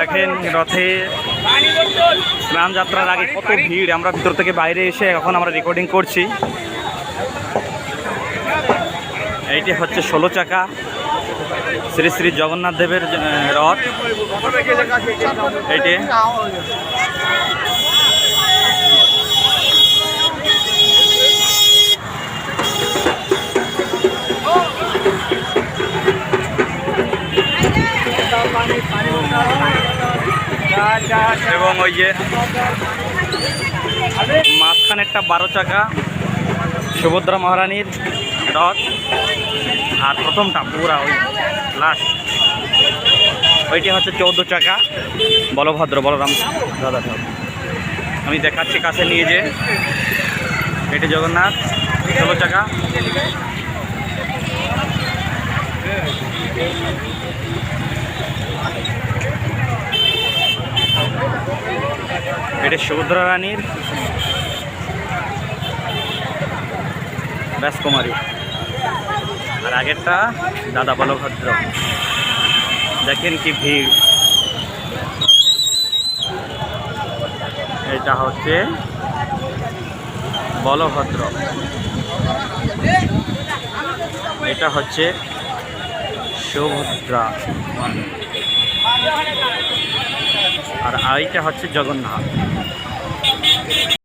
দেখেন রথে স্নান যাত্রার আগে কত ভিড় আমরা ভিতর থেকে বাইরে এসে এখন আমরা রেকর্ডিং করছি। এইটি হচ্ছে ষোলো চাকা। শ্রী শ্রী জগন্নাথ দেবের রথ। এইটি। এবং ওই যে মাঝখানেরটা বারো চাকা সুভদ্রা মহারানীর রথ আর প্রথমটা পুরা ওই লাস্ট ওইটি হচ্ছে চৌদ্দ চাকা। বলভদ্র বলরাম দাদা আমি দেখাচ্ছি কাছে নিয়ে যে। এটি জগন্নাথ, ষোলো চাকা। এটা সুভদ্রা রানীর। ব্যাসকুমারী। আর আগেরটা দাদা বলভদ্র। দেখেন কি ভিড়। এটা হচ্ছে বলভদ্র। এটা হচ্ছে সুভদ্রা আর আইটা হচ্ছে জগন্নাথ।